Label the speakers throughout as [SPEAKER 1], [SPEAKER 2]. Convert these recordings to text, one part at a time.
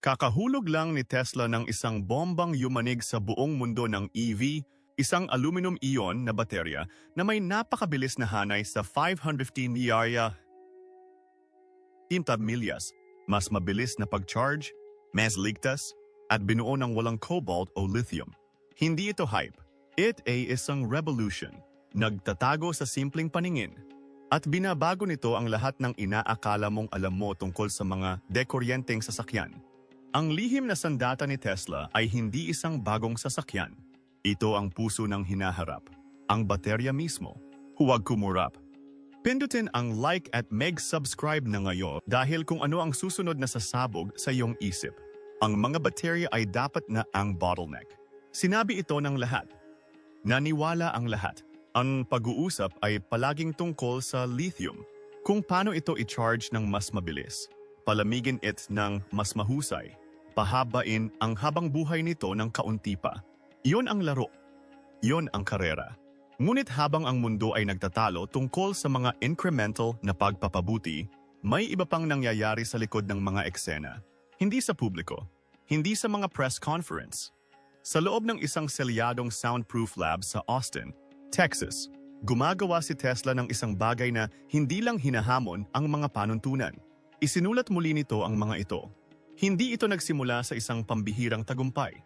[SPEAKER 1] Kakahulog lang ni Tesla ng isang bombang yumanig sa buong mundo ng EV, isang aluminum ion na baterya na may napakabilis na hanay sa 515 milya Timtab milyas, mas mabilis na pag-charge, mas ligtas, at binuo ng walang cobalt o lithium. Hindi ito hype. It ay isang revolution. Nagtatago sa simpleng paningin. At binabago nito ang lahat ng inaakala mong alam mo tungkol sa mga dekoryenteng sasakyan. Ang lihim na sandata ni Tesla ay hindi isang bagong sasakyan. Ito ang puso ng hinaharap. Ang baterya mismo. Huwag kumurap. Pindutin ang like at mag-subscribe na ngayon dahil kung ano ang susunod na sasabog sa iyong isip. Ang mga baterya ay dapat na ang bottleneck. Sinabi ito ng lahat. Naniwala ang lahat. Ang pag-uusap ay palaging tungkol sa lithium. Kung paano ito i-charge ng mas mabilis. Palamigin it ng mas mahusay. Pahabain ang habang buhay nito ng kaunti pa. Iyon ang laro. Iyon ang karera. Ngunit habang ang mundo ay nagtatalo tungkol sa mga incremental na pagpapabuti, may iba pang nangyayari sa likod ng mga eksena. Hindi sa publiko, hindi sa mga press conference. Sa loob ng isang selyadong soundproof lab sa Austin, Texas, gumagawa si Tesla ng isang bagay na hindi lang hinahamon ang mga panuntunan. Isinulat muli nito ang mga ito. Hindi ito nagsimula sa isang pambihirang tagumpay.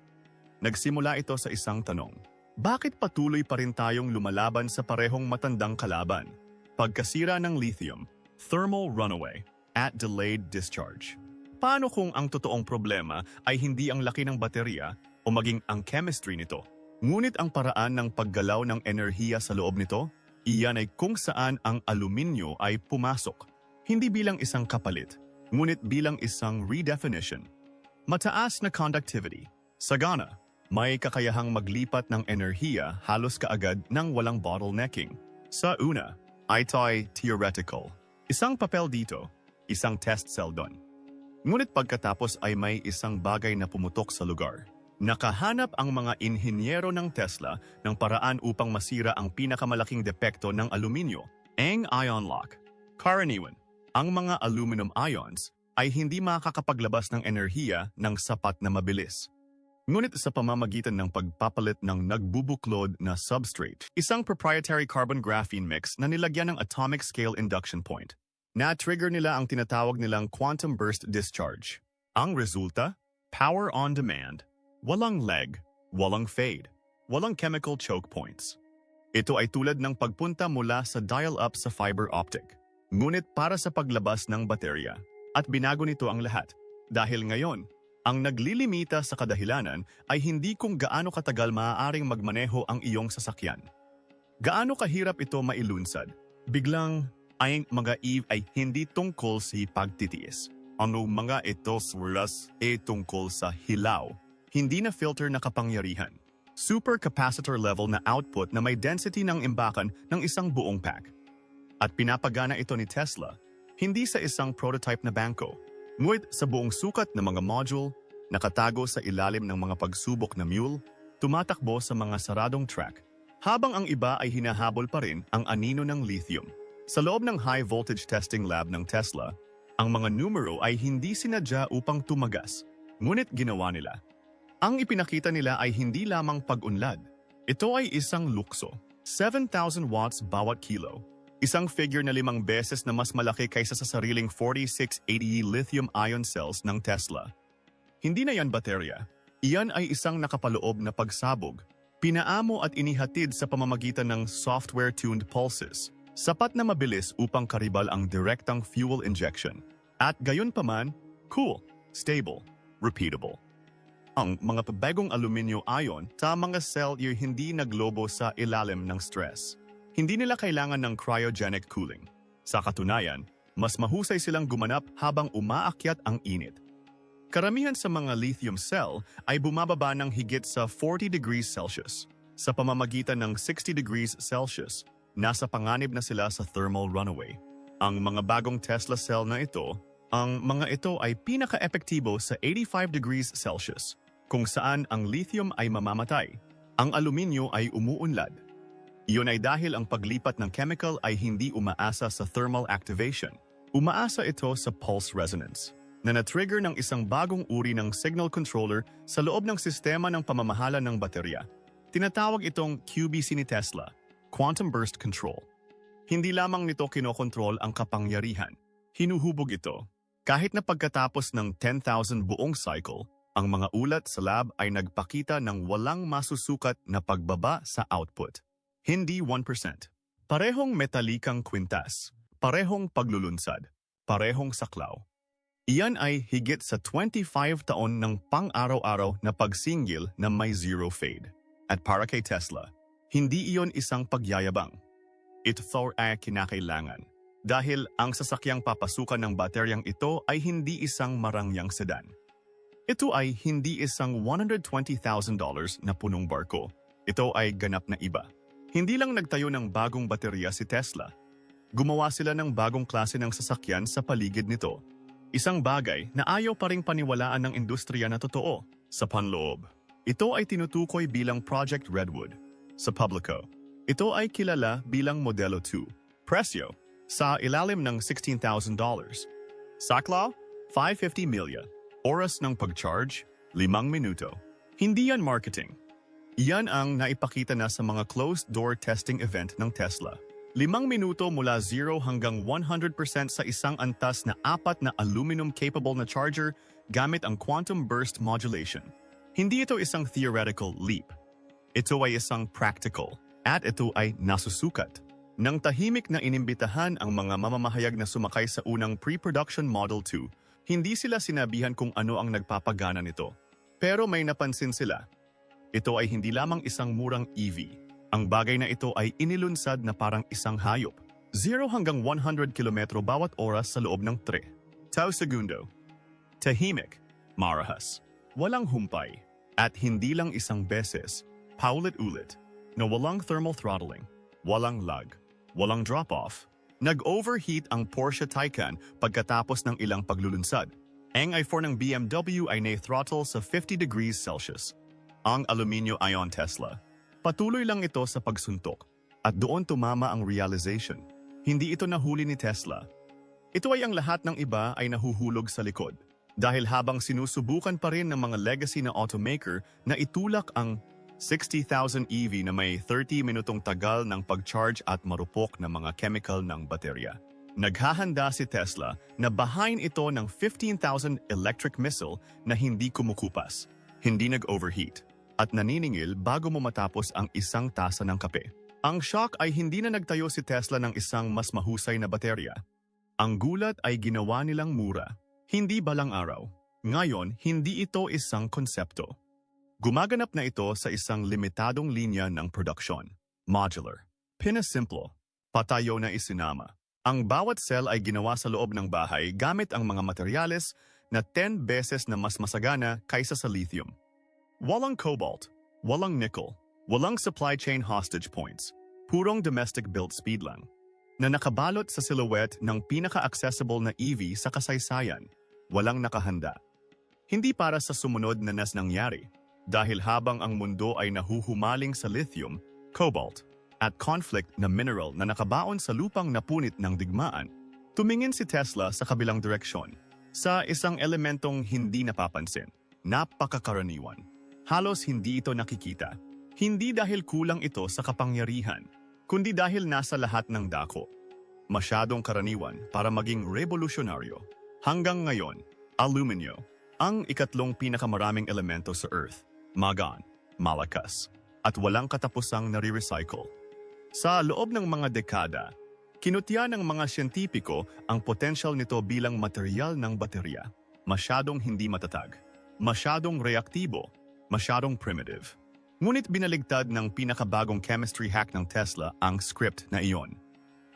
[SPEAKER 1] Nagsimula ito sa isang tanong. Bakit patuloy pa rin tayong lumalaban sa parehong matandang kalaban? Pagkasira ng lithium, thermal runaway, at delayed discharge. Paano kung ang totoong problema ay hindi ang laki ng baterya o maging ang chemistry nito? Ngunit ang paraan ng paggalaw ng enerhiya sa loob nito, iyan ay kung saan ang aluminyo ay pumasok. Hindi bilang isang kapalit, ngunit bilang isang redefinition. Mataas na conductivity, sagana, may kakayahang maglipat ng enerhiya halos kaagad ng walang bottlenecking. Sa una, ito ay theoretical. Isang papel dito, isang test cell doon. Ngunit pagkatapos ay may isang bagay na pumutok sa lugar. Nakahanap ang mga inhinyero ng Tesla ng paraan upang masira ang pinakamalaking depekto ng aluminyo, ang ion lock. Karaniwan, ang mga aluminum ions ay hindi makakapaglabas ng enerhiya ng sapat na mabilis. Ngunit sa pamamagitan ng pagpapalit ng nagbubuklod na substrate, isang proprietary carbon graphene mix na nilagyan ng atomic scale induction point, na-trigger nila ang tinatawag nilang quantum burst discharge. Ang resulta? Power on demand. Walang leg, walang fade, walang chemical choke points. Ito ay tulad ng pagpunta mula sa dial-up sa fiber optic, ngunit para sa paglabas ng baterya. At binago nito ang lahat. Dahil ngayon, ang naglilimita sa kadahilanan ay hindi kung gaano katagal maaaring magmaneho ang iyong sasakyan. Gaano kahirap ito mailunsad? Biglang, ay mga Eve ay hindi tungkol sa pagtitiis. Ano mga ito sulas e tungkol sa hilaw, hindi na filter na kapangyarihan. Super capacitor level na output na may density ng imbakan ng isang buong pack. At pinapagana ito ni Tesla, hindi sa isang prototype na bangko, Ngunit sa buong sukat ng mga module, nakatago sa ilalim ng mga pagsubok na mule, tumatakbo sa mga saradong track, habang ang iba ay hinahabol pa rin ang anino ng lithium. Sa loob ng high voltage testing lab ng Tesla, ang mga numero ay hindi sinadya upang tumagas, ngunit ginawa nila. Ang ipinakita nila ay hindi lamang pag-unlad. Ito ay isang lukso, 7,000 watts bawat kilo, Isang figure na limang beses na mas malaki kaysa sa sariling 4680 lithium-ion cells ng Tesla. Hindi na yan baterya. Iyan ay isang nakapaloob na pagsabog. Pinaamo at inihatid sa pamamagitan ng software-tuned pulses. Sapat na mabilis upang karibal ang direktang fuel injection. At gayon paman, cool, stable, repeatable. Ang mga pabagong aluminyo ion sa mga cell ay hindi naglobo sa ilalim ng stress. Hindi nila kailangan ng cryogenic cooling. Sa katunayan, mas mahusay silang gumanap habang umaakyat ang init. Karamihan sa mga lithium cell ay bumababa ng higit sa 40 degrees Celsius. Sa pamamagitan ng 60 degrees Celsius, nasa panganib na sila sa thermal runaway. Ang mga bagong Tesla cell na ito, ang mga ito ay pinaka-epektibo sa 85 degrees Celsius, kung saan ang lithium ay mamamatay. Ang aluminyo ay umuunlad iyon ay dahil ang paglipat ng chemical ay hindi umaasa sa thermal activation. Umaasa ito sa pulse resonance. na na-trigger ng isang bagong uri ng signal controller sa loob ng sistema ng pamamahala ng baterya. Tinatawag itong QBC ni Tesla, Quantum Burst Control. Hindi lamang nito kinokontrol ang kapangyarihan. Hinuhubog ito. Kahit na pagkatapos ng 10,000 buong cycle, ang mga ulat sa lab ay nagpakita ng walang masusukat na pagbaba sa output. Hindi 1%. Parehong metalikang kwintas, parehong paglulunsad, parehong saklaw. Iyan ay higit sa 25 taon ng pang-araw-araw na pagsingil na may zero fade. At para kay Tesla, hindi iyon isang pagyayabang. Ito ay kinakailangan. Dahil ang sasakyang papasukan ng bateryang ito ay hindi isang marangyang sedan. Ito ay hindi isang $120,000 na punong barko. Ito ay ganap na iba. Hindi lang nagtayo ng bagong baterya si Tesla. Gumawa sila ng bagong klase ng sasakyan sa paligid nito. Isang bagay na ayaw pa ring paniwalaan ng industriya na totoo sa panloob. Ito ay tinutukoy bilang Project Redwood sa Publico. Ito ay kilala bilang Modelo 2. Presyo, sa ilalim ng $16,000. Saklaw, 550 milya. Oras ng pag-charge, 5 minuto. Hindi yan marketing. Iyan ang naipakita na sa mga closed-door testing event ng Tesla. Limang minuto mula 0 hanggang 100% sa isang antas na apat na aluminum-capable na charger gamit ang quantum burst modulation. Hindi ito isang theoretical leap. Ito ay isang practical at ito ay nasusukat. Nang tahimik na inimbitahan ang mga mamamahayag na sumakay sa unang pre-production Model 2, hindi sila sinabihan kung ano ang nagpapagana nito. Pero may napansin sila. Ito ay hindi lamang isang murang EV. Ang bagay na ito ay inilunsad na parang isang hayop. 0 hanggang 100 kilometro bawat oras sa loob ng 3. Tao segundo. Tahimik. Marahas. Walang humpay. At hindi lang isang beses, paulit-ulit na walang thermal throttling, walang lag, walang drop-off. Nag-overheat ang Porsche Taycan pagkatapos ng ilang paglulunsad. Ang i4 ng BMW ay na-throttle sa 50 degrees Celsius. Ang aluminyo ion Tesla. Patuloy lang ito sa pagsuntok. At doon tumama ang realization. Hindi ito nahuli ni Tesla. Ito ay ang lahat ng iba ay nahuhulog sa likod. Dahil habang sinusubukan pa rin ng mga legacy na automaker na itulak ang 60,000 EV na may 30 minutong tagal ng pag-charge at marupok na mga chemical ng baterya. Naghahanda si Tesla na bahain ito ng 15,000 electric missile na hindi kumukupas, hindi nag-overheat, at naniningil bago mo matapos ang isang tasa ng kape. Ang shock ay hindi na nagtayo si Tesla ng isang mas mahusay na baterya. Ang gulat ay ginawa nilang mura, hindi balang araw. Ngayon, hindi ito isang konsepto. Gumaganap na ito sa isang limitadong linya ng produksyon, modular. Pinasimple, patayo na isinama. Ang bawat cell ay ginawa sa loob ng bahay gamit ang mga materyales na 10 beses na mas masagana kaysa sa lithium. Walang cobalt, walang nickel, walang supply chain hostage points, purong domestic built speed lang, na nakabalot sa silhouette ng pinaka-accessible na EV sa kasaysayan, walang nakahanda. Hindi para sa sumunod na nas nangyari, dahil habang ang mundo ay nahuhumaling sa lithium, cobalt, at conflict na mineral na nakabaon sa lupang napunit ng digmaan, tumingin si Tesla sa kabilang direksyon, sa isang elementong hindi napapansin, napakakaraniwan. Halos hindi ito nakikita. Hindi dahil kulang ito sa kapangyarihan, kundi dahil nasa lahat ng dako. Masyadong karaniwan para maging revolusyonaryo. Hanggang ngayon, aluminyo, ang ikatlong pinakamaraming elemento sa Earth magaan, malakas, at walang katapusang nare-recycle. Sa loob ng mga dekada, kinutya ng mga siyentipiko ang potensyal nito bilang material ng baterya. Masyadong hindi matatag, masyadong reaktibo, masyadong primitive. Ngunit binaligtad ng pinakabagong chemistry hack ng Tesla ang script na iyon.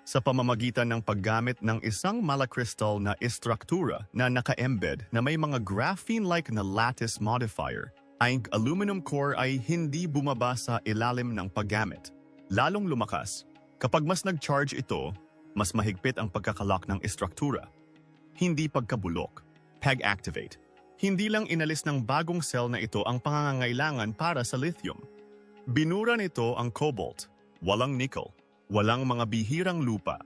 [SPEAKER 1] Sa pamamagitan ng paggamit ng isang malakristal na istruktura na naka-embed na may mga graphene-like na lattice modifier ang aluminum core ay hindi bumaba sa ilalim ng paggamit. Lalong lumakas, kapag mas nag-charge ito, mas mahigpit ang pagkakalock ng istruktura. Hindi pagkabulok, peg-activate. Hindi lang inalis ng bagong cell na ito ang pangangailangan para sa lithium. Binura nito ang cobalt, walang nickel, walang mga bihirang lupa,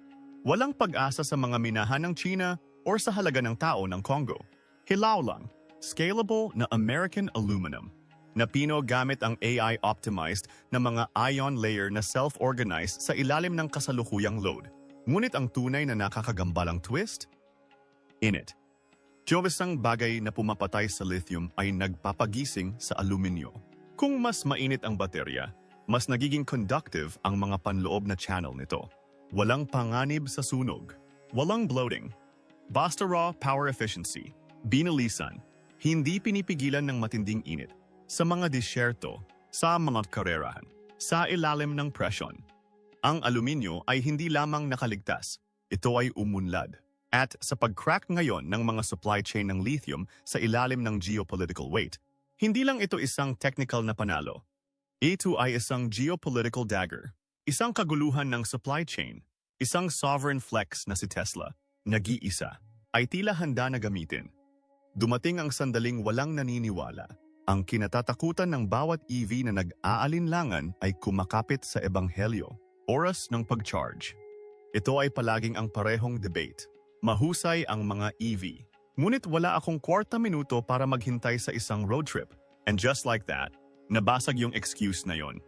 [SPEAKER 1] walang pag-asa sa mga minahan ng China or sa halaga ng tao ng Congo. Hilaw lang, scalable na American aluminum na pino gamit ang AI-optimized na mga ion layer na self-organized sa ilalim ng kasalukuyang load. Ngunit ang tunay na nakakagambalang twist? Init. Diyos ang bagay na pumapatay sa lithium ay nagpapagising sa aluminyo. Kung mas mainit ang baterya, mas nagiging conductive ang mga panloob na channel nito. Walang panganib sa sunog. Walang bloating. Basta raw power efficiency. Binalisan. Hindi pinipigilan ng matinding init. Sa mga disyerto, sa mga karerahan, sa ilalim ng presyon. Ang aluminyo ay hindi lamang nakaligtas. Ito ay umunlad. At sa pag-crack ngayon ng mga supply chain ng lithium sa ilalim ng geopolitical weight, hindi lang ito isang technical na panalo. Ito ay isang geopolitical dagger, isang kaguluhan ng supply chain, isang sovereign flex na si Tesla, nag-iisa, ay tila handa na gamitin. Dumating ang sandaling walang naniniwala. Ang kinatatakutan ng bawat EV na nag-aalinlangan ay kumakapit sa ebanghelyo, oras ng pag-charge. Ito ay palaging ang parehong debate. Mahusay ang mga EV. Ngunit wala akong kwarta minuto para maghintay sa isang road trip. And just like that, nabasag yung excuse na yon.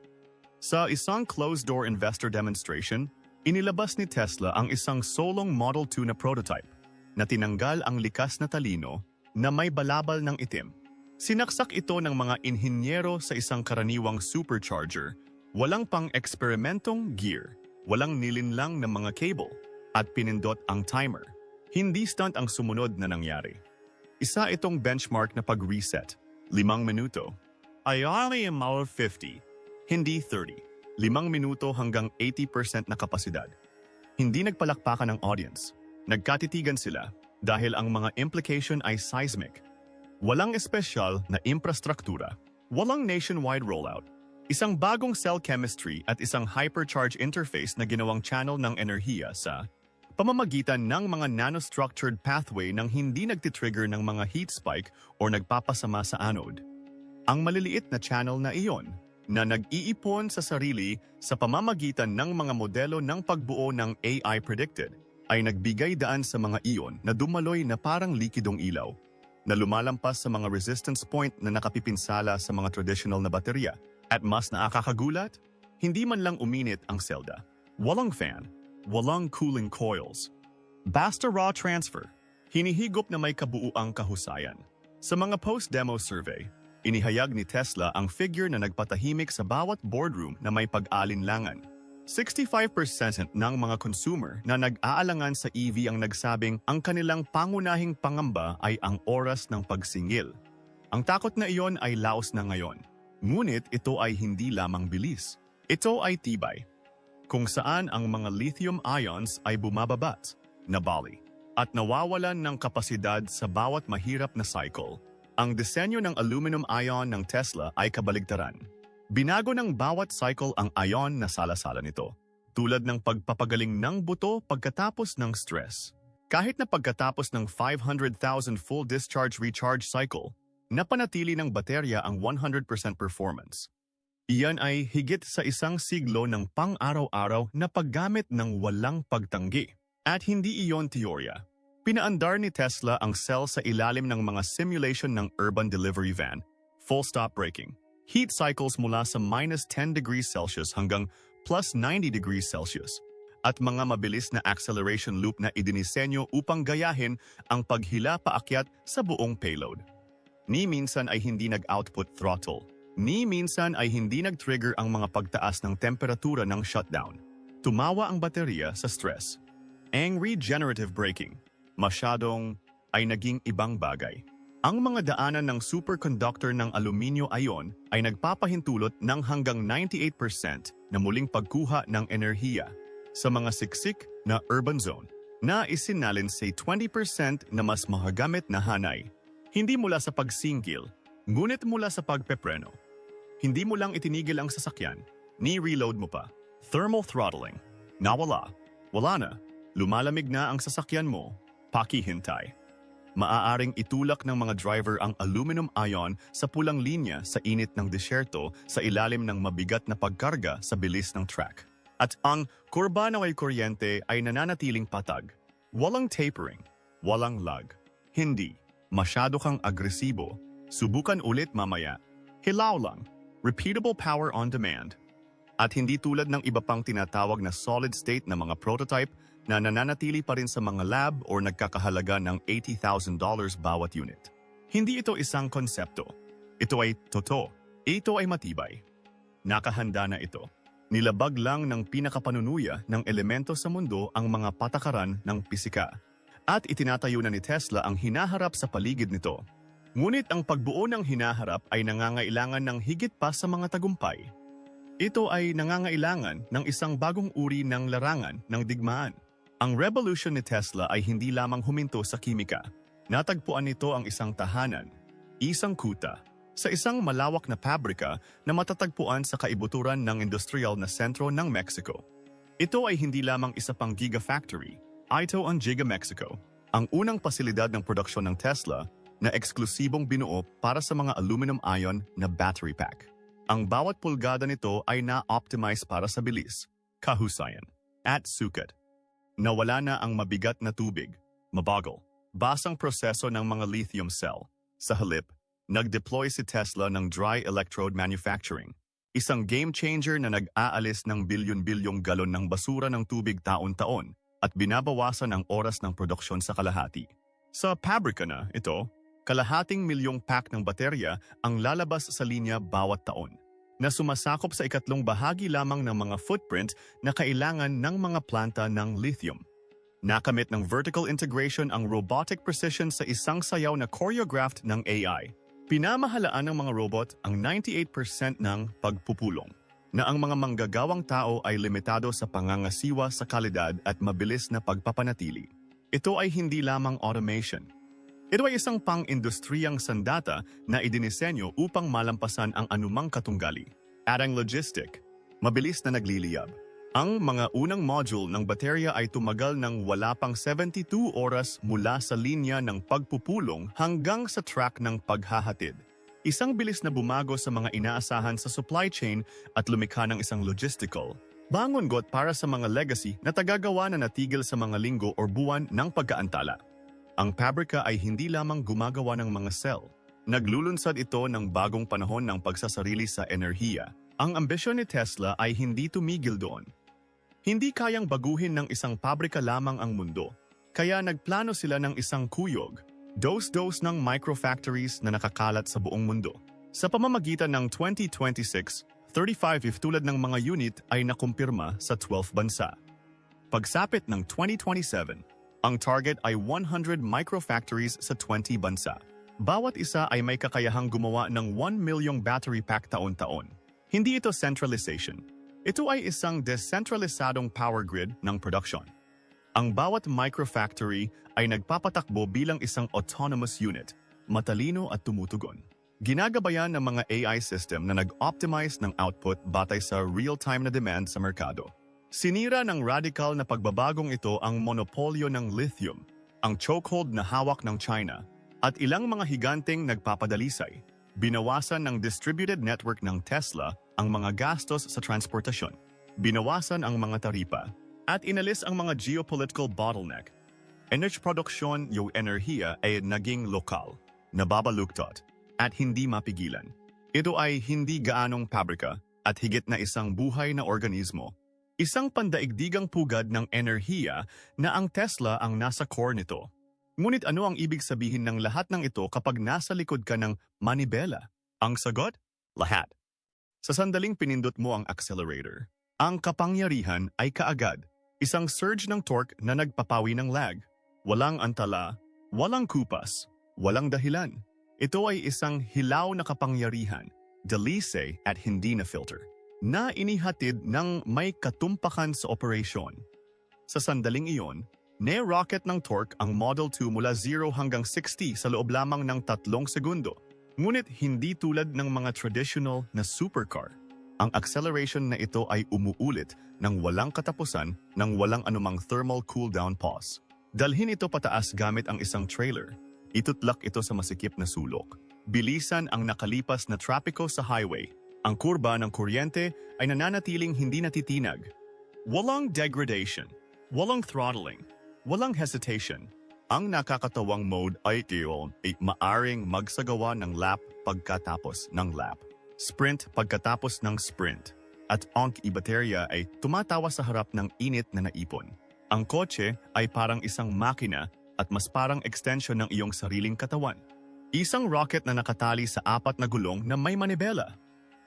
[SPEAKER 1] Sa isang closed-door investor demonstration, inilabas ni Tesla ang isang solong Model 2 na prototype na tinanggal ang likas na talino na may balabal ng itim. Sinaksak ito ng mga inhinyero sa isang karaniwang supercharger, walang pang eksperimentong gear, walang nilinlang ng mga cable, at pinindot ang timer. Hindi stunt ang sumunod na nangyari. Isa itong benchmark na pag-reset, limang minuto. I only am out of 50, hindi 30. Limang minuto hanggang 80% na kapasidad. Hindi nagpalakpakan ng audience. Nagkatitigan sila dahil ang mga implication ay seismic. Walang espesyal na infrastruktura, walang nationwide rollout, isang bagong cell chemistry at isang hypercharge interface na ginawang channel ng enerhiya sa pamamagitan ng mga nanostructured pathway nang hindi nagtitrigger ng mga heat spike o nagpapasama sa anode. Ang maliliit na channel na iyon na nag-iipon sa sarili sa pamamagitan ng mga modelo ng pagbuo ng AI predicted ay nagbigay daan sa mga iyon na dumaloy na parang likidong ilaw na lumalampas sa mga resistance point na nakapipinsala sa mga traditional na baterya. At mas nakakagulat, hindi man lang uminit ang selda. Walang fan, walang cooling coils. Basta raw transfer, hinihigop na may kabuuang kahusayan. Sa mga post-demo survey, inihayag ni Tesla ang figure na nagpatahimik sa bawat boardroom na may pag-alinlangan. 65% ng mga consumer na nag-aalangan sa EV ang nagsabing ang kanilang pangunahing pangamba ay ang oras ng pagsingil. Ang takot na iyon ay laos na ngayon. Ngunit ito ay hindi lamang bilis. Ito ay tibay. Kung saan ang mga lithium ions ay bumababat, nabali, at nawawalan ng kapasidad sa bawat mahirap na cycle. Ang disenyo ng aluminum ion ng Tesla ay kabaligtaran. Binago ng bawat cycle ang ion na salasala nito, tulad ng pagpapagaling ng buto pagkatapos ng stress. Kahit na pagkatapos ng 500,000 full discharge recharge cycle, napanatili ng baterya ang 100% performance. Iyan ay higit sa isang siglo ng pang-araw-araw na paggamit ng walang pagtanggi. At hindi iyon teorya. Pinaandar ni Tesla ang cell sa ilalim ng mga simulation ng urban delivery van, full stop braking, heat cycles mula sa minus 10 degrees Celsius hanggang plus 90 degrees Celsius at mga mabilis na acceleration loop na idinisenyo upang gayahin ang paghila paakyat sa buong payload. Ni minsan ay hindi nag-output throttle. Ni minsan ay hindi nag-trigger ang mga pagtaas ng temperatura ng shutdown. Tumawa ang baterya sa stress. Ang regenerative braking, masyadong ay naging ibang bagay. Ang mga daanan ng superconductor ng aluminyo ion ay nagpapahintulot ng hanggang 98% na muling pagkuha ng enerhiya sa mga siksik na urban zone na isinalin sa 20% na mas mahagamit na hanay. Hindi mula sa pagsingkil, ngunit mula sa pagpepreno. Hindi mo lang itinigil ang sasakyan, ni reload mo pa. Thermal throttling. Nawala. Wala na. Lumalamig na ang sasakyan mo. Pakihintay maaaring itulak ng mga driver ang aluminum ion sa pulang linya sa init ng disyerto sa ilalim ng mabigat na pagkarga sa bilis ng track. At ang kurba na may kuryente ay nananatiling patag. Walang tapering, walang lag. Hindi. Masyado kang agresibo. Subukan ulit mamaya. Hilaw lang. Repeatable power on demand. At hindi tulad ng iba pang tinatawag na solid-state na mga prototype na nananatili pa rin sa mga lab or nagkakahalaga ng $80,000 bawat unit. Hindi ito isang konsepto. Ito ay totoo. Ito ay matibay. Nakahanda na ito. Nilabag lang ng pinakapanunuya ng elemento sa mundo ang mga patakaran ng pisika. At itinatayo na ni Tesla ang hinaharap sa paligid nito. Ngunit ang pagbuo ng hinaharap ay nangangailangan ng higit pa sa mga tagumpay. Ito ay nangangailangan ng isang bagong uri ng larangan ng digmaan. Ang revolution ni Tesla ay hindi lamang huminto sa kimika. Natagpuan nito ang isang tahanan, isang kuta, sa isang malawak na pabrika na matatagpuan sa kaibuturan ng industrial na sentro ng Mexico. Ito ay hindi lamang isa pang gigafactory, ito ang Giga Mexico, ang unang pasilidad ng produksyon ng Tesla na eksklusibong binuo para sa mga aluminum-ion na battery pack. Ang bawat pulgada nito ay na-optimize para sa bilis, kahusayan, at sukat. Nawala na ang mabigat na tubig, mabagal, basang proseso ng mga lithium cell. Sa halip, nag-deploy si Tesla ng dry electrode manufacturing, isang game changer na nag-aalis ng bilyon-bilyong galon ng basura ng tubig taon-taon at binabawasan ang oras ng produksyon sa kalahati. Sa pabrika na ito, kalahating milyong pack ng baterya ang lalabas sa linya bawat taon, na sumasakop sa ikatlong bahagi lamang ng mga footprint na kailangan ng mga planta ng lithium. Nakamit ng vertical integration ang robotic precision sa isang sayaw na choreographed ng AI. Pinamahalaan ng mga robot ang 98% ng pagpupulong na ang mga manggagawang tao ay limitado sa pangangasiwa sa kalidad at mabilis na pagpapanatili. Ito ay hindi lamang automation. Ito ay isang pang-industriyang sandata na idinisenyo upang malampasan ang anumang katunggali. At ang logistic, mabilis na nagliliyab. Ang mga unang module ng baterya ay tumagal ng wala pang 72 oras mula sa linya ng pagpupulong hanggang sa track ng paghahatid. Isang bilis na bumago sa mga inaasahan sa supply chain at lumikha ng isang logistical. Bangon-got para sa mga legacy na tagagawa na natigil sa mga linggo o buwan ng pagkaantala. Ang pabrika ay hindi lamang gumagawa ng mga cell. Naglulunsad ito ng bagong panahon ng pagsasarili sa enerhiya. Ang ambisyon ni Tesla ay hindi tumigil doon. Hindi kayang baguhin ng isang pabrika lamang ang mundo, kaya nagplano sila ng isang kuyog, dose-dose ng microfactories na nakakalat sa buong mundo. Sa pamamagitan ng 2026, 35 if tulad ng mga unit ay nakumpirma sa 12 bansa. Pagsapit ng 2027, ang target ay 100 microfactories sa 20 bansa. Bawat isa ay may kakayahang gumawa ng 1 milyong battery pack taon-taon. Hindi ito centralization, ito ay isang decentralisadong power grid ng production. Ang bawat microfactory ay nagpapatakbo bilang isang autonomous unit, matalino at tumutugon. Ginagabayan ng mga AI system na nag-optimize ng output batay sa real-time na demand sa merkado. Sinira ng radical na pagbabagong ito ang monopolyo ng lithium, ang chokehold na hawak ng China, at ilang mga higanteng nagpapadalisay. Binawasan ng distributed network ng Tesla ang mga gastos sa transportasyon, binawasan ang mga taripa, at inalis ang mga geopolitical bottleneck. Energy produksyon yung enerhiya ay naging lokal, nababaluktot, at hindi mapigilan. Ito ay hindi gaanong pabrika at higit na isang buhay na organismo. Isang pandaigdigang pugad ng enerhiya na ang Tesla ang nasa core nito. Ngunit ano ang ibig sabihin ng lahat ng ito kapag nasa likod ka ng manibela? Ang sagot? Lahat. Sa sandaling pinindot mo ang accelerator, ang kapangyarihan ay kaagad. Isang surge ng torque na nagpapawi ng lag. Walang antala, walang kupas, walang dahilan. Ito ay isang hilaw na kapangyarihan, delise at hindi na filter, na inihatid ng may katumpakan sa operasyon. Sa sandaling iyon, Ne-rocket ng torque ang Model 2 mula 0 hanggang 60 sa loob lamang ng tatlong segundo. Ngunit hindi tulad ng mga traditional na supercar. Ang acceleration na ito ay umuulit ng walang katapusan ng walang anumang thermal cooldown pause. Dalhin ito pataas gamit ang isang trailer. Itutlak ito sa masikip na sulok. Bilisan ang nakalipas na trapiko sa highway. Ang kurba ng kuryente ay nananatiling hindi natitinag. Walang degradation. Walang throttling. Walang hesitation. Ang nakakatawang mode ay ay maaring magsagawa ng lap pagkatapos ng lap, sprint pagkatapos ng sprint, at ang i-baterya ay tumatawa sa harap ng init na naipon. Ang kotse ay parang isang makina at mas parang extension ng iyong sariling katawan. Isang rocket na nakatali sa apat na gulong na may manibela.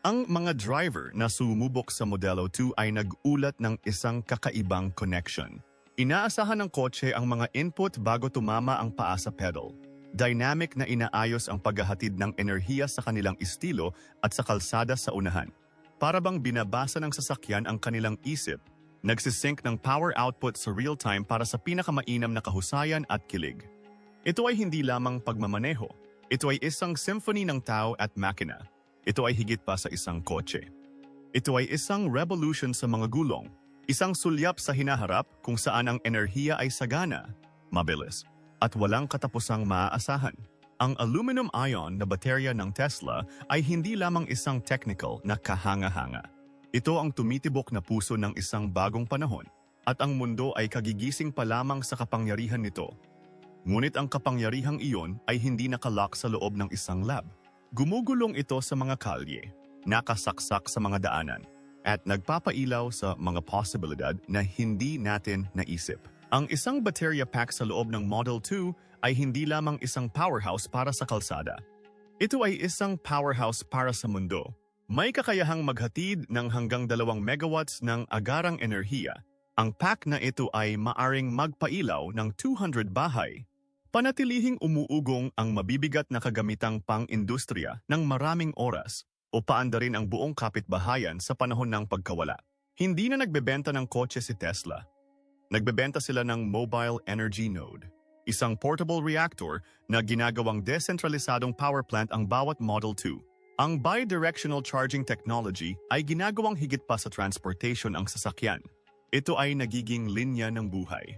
[SPEAKER 1] Ang mga driver na sumubok sa Modelo 2 ay nag-ulat ng isang kakaibang connection. Inaasahan ng kotse ang mga input bago tumama ang paa sa pedal. Dynamic na inaayos ang paghahatid ng enerhiya sa kanilang estilo at sa kalsada sa unahan. Para bang binabasa ng sasakyan ang kanilang isip, nagsisync ng power output sa real-time para sa pinakamainam na kahusayan at kilig. Ito ay hindi lamang pagmamaneho. Ito ay isang symphony ng tao at makina. Ito ay higit pa sa isang kotse. Ito ay isang revolution sa mga gulong, isang sulyap sa hinaharap kung saan ang enerhiya ay sagana, mabilis, at walang katapusang maaasahan. Ang aluminum-ion na baterya ng Tesla ay hindi lamang isang technical na kahanga-hanga. Ito ang tumitibok na puso ng isang bagong panahon at ang mundo ay kagigising pa lamang sa kapangyarihan nito. Ngunit ang kapangyarihang iyon ay hindi nakalock sa loob ng isang lab. Gumugulong ito sa mga kalye, nakasaksak sa mga daanan, at nagpapailaw sa mga posibilidad na hindi natin naisip. Ang isang baterya pack sa loob ng Model 2 ay hindi lamang isang powerhouse para sa kalsada. Ito ay isang powerhouse para sa mundo. May kakayahang maghatid ng hanggang 2 megawatts ng agarang enerhiya. Ang pack na ito ay maaring magpailaw ng 200 bahay. Panatilihing umuugong ang mabibigat na kagamitang pang-industriya ng maraming oras o paanda rin ang buong kapitbahayan sa panahon ng pagkawala. Hindi na nagbebenta ng kotse si Tesla. Nagbebenta sila ng Mobile Energy Node, isang portable reactor na ginagawang desentralisadong power plant ang bawat Model 2. Ang bidirectional charging technology ay ginagawang higit pa sa transportation ang sasakyan. Ito ay nagiging linya ng buhay.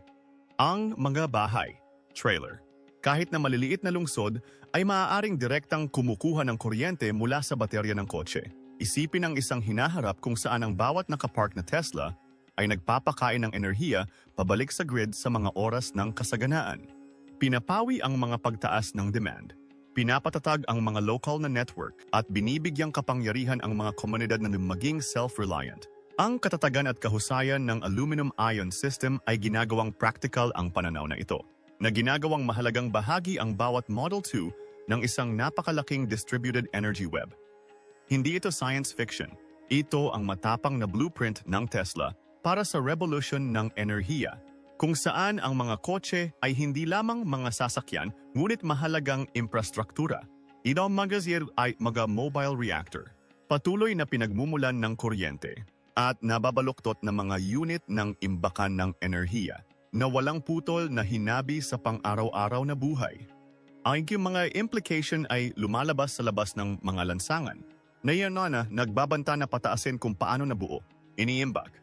[SPEAKER 1] Ang mga bahay, trailer, kahit na maliliit na lungsod, ay maaaring direktang kumukuha ng kuryente mula sa baterya ng kotse. Isipin ang isang hinaharap kung saan ang bawat nakapark na Tesla ay nagpapakain ng enerhiya pabalik sa grid sa mga oras ng kasaganaan. Pinapawi ang mga pagtaas ng demand. Pinapatatag ang mga local na network at binibigyang kapangyarihan ang mga komunidad na maging self-reliant. Ang katatagan at kahusayan ng aluminum-ion system ay ginagawang practical ang pananaw na ito, na ginagawang mahalagang bahagi ang bawat Model 2 ng isang napakalaking distributed energy web. Hindi ito science fiction. Ito ang matapang na blueprint ng Tesla para sa revolution ng enerhiya, kung saan ang mga kotse ay hindi lamang mga sasakyan ngunit mahalagang infrastruktura. Ito ang magazir ay mga mobile reactor, patuloy na pinagmumulan ng kuryente at nababaluktot na mga unit ng imbakan ng enerhiya na walang putol na hinabi sa pang-araw-araw na buhay. Ang mga implication ay lumalabas sa labas ng mga lansangan na yan na nagbabanta na pataasin kung paano nabuo, iniimbak,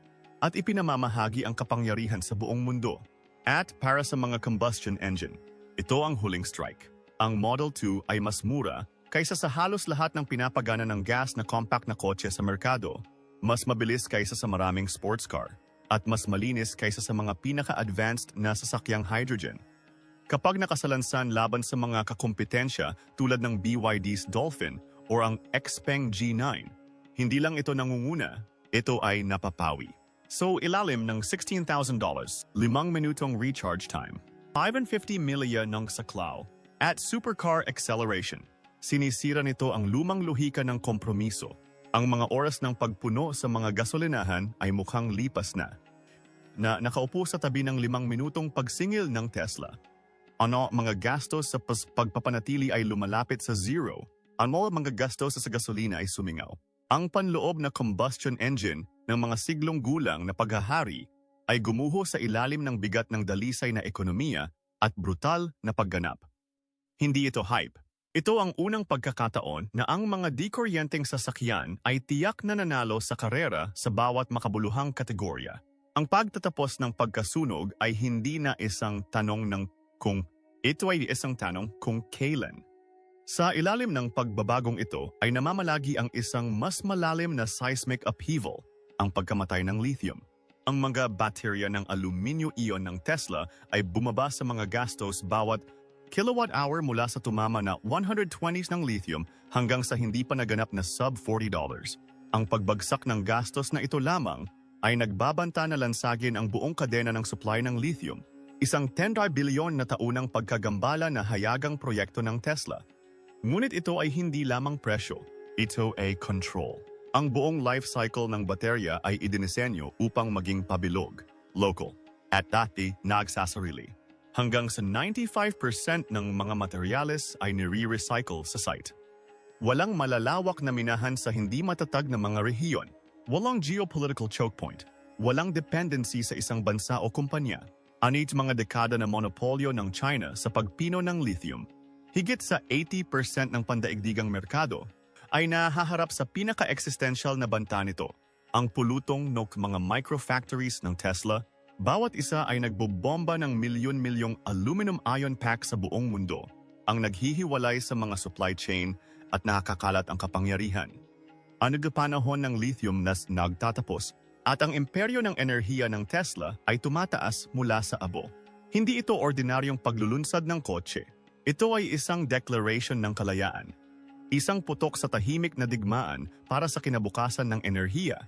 [SPEAKER 1] at ipinamamahagi ang kapangyarihan sa buong mundo. At para sa mga combustion engine, ito ang huling strike. Ang Model 2 ay mas mura kaysa sa halos lahat ng pinapagana ng gas na compact na kotse sa merkado, mas mabilis kaysa sa maraming sports car, at mas malinis kaysa sa mga pinaka-advanced na sasakyang hydrogen. Kapag nakasalansan laban sa mga kakompetensya tulad ng BYD's Dolphin o ang Xpeng G9, hindi lang ito nangunguna, ito ay napapawi. So ilalim ng $16,000, limang minutong recharge time, 550 milya ng saklaw, at supercar acceleration. Sinisira nito ang lumang luhika ng kompromiso. Ang mga oras ng pagpuno sa mga gasolinahan ay mukhang lipas na. Na nakaupo sa tabi ng limang minutong pagsingil ng Tesla. Ano mga gastos sa pagpapanatili ay lumalapit sa zero. Ano mga gastos sa gasolina ay sumingaw. Ang panloob na combustion engine ng mga siglong gulang na paghahari ay gumuho sa ilalim ng bigat ng dalisay na ekonomiya at brutal na pagganap. Hindi ito hype. Ito ang unang pagkakataon na ang mga dikuryenteng sasakyan ay tiyak na nanalo sa karera sa bawat makabuluhang kategorya. Ang pagtatapos ng pagkasunog ay hindi na isang tanong ng kung, ito ay isang tanong kung kailan. Sa ilalim ng pagbabagong ito ay namamalagi ang isang mas malalim na seismic upheaval, ang pagkamatay ng lithium. ang mga baterya ng aluminyo-ion ng Tesla ay bumaba sa mga gastos bawat kilowatt-hour mula sa tumama na 120s ng lithium hanggang sa hindi pa naganap na sub $40. Ang pagbagsak ng gastos na ito lamang ay nagbabanta na lansagin ang buong kadena ng supply ng lithium, isang 10 bilyon na taunang pagkagambala na hayagang proyekto ng Tesla. Ngunit ito ay hindi lamang presyo, ito ay control. Ang buong life cycle ng baterya ay idinisenyo upang maging pabilog, local, at dati nagsasarili. Hanggang sa 95% ng mga materyales ay nire-recycle sa site. Walang malalawak na minahan sa hindi matatag na mga rehiyon. Walang geopolitical choke point. Walang dependency sa isang bansa o kumpanya. Anit mga dekada na monopolyo ng China sa pagpino ng lithium. Higit sa 80% ng pandaigdigang merkado ay nahaharap sa pinaka-existential na banta nito, ang pulutong ng mga microfactories ng Tesla. Bawat isa ay nagbobomba ng milyon-milyong aluminum ion pack sa buong mundo, ang naghihiwalay sa mga supply chain at nakakalat ang kapangyarihan. Ang nagpanahon ng lithium na nagtatapos at ang imperyo ng enerhiya ng Tesla ay tumataas mula sa abo. Hindi ito ordinaryong paglulunsad ng kotse. Ito ay isang declaration ng kalayaan. Isang putok sa tahimik na digmaan para sa kinabukasan ng enerhiya.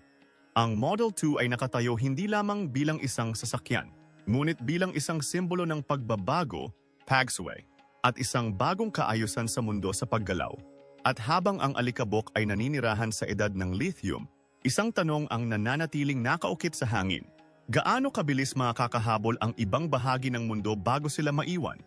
[SPEAKER 1] Ang Model 2 ay nakatayo hindi lamang bilang isang sasakyan, ngunit bilang isang simbolo ng pagbabago, pagsway, at isang bagong kaayusan sa mundo sa paggalaw. At habang ang alikabok ay naninirahan sa edad ng lithium, isang tanong ang nananatiling nakaukit sa hangin. Gaano kabilis makakahabol ang ibang bahagi ng mundo bago sila maiwan?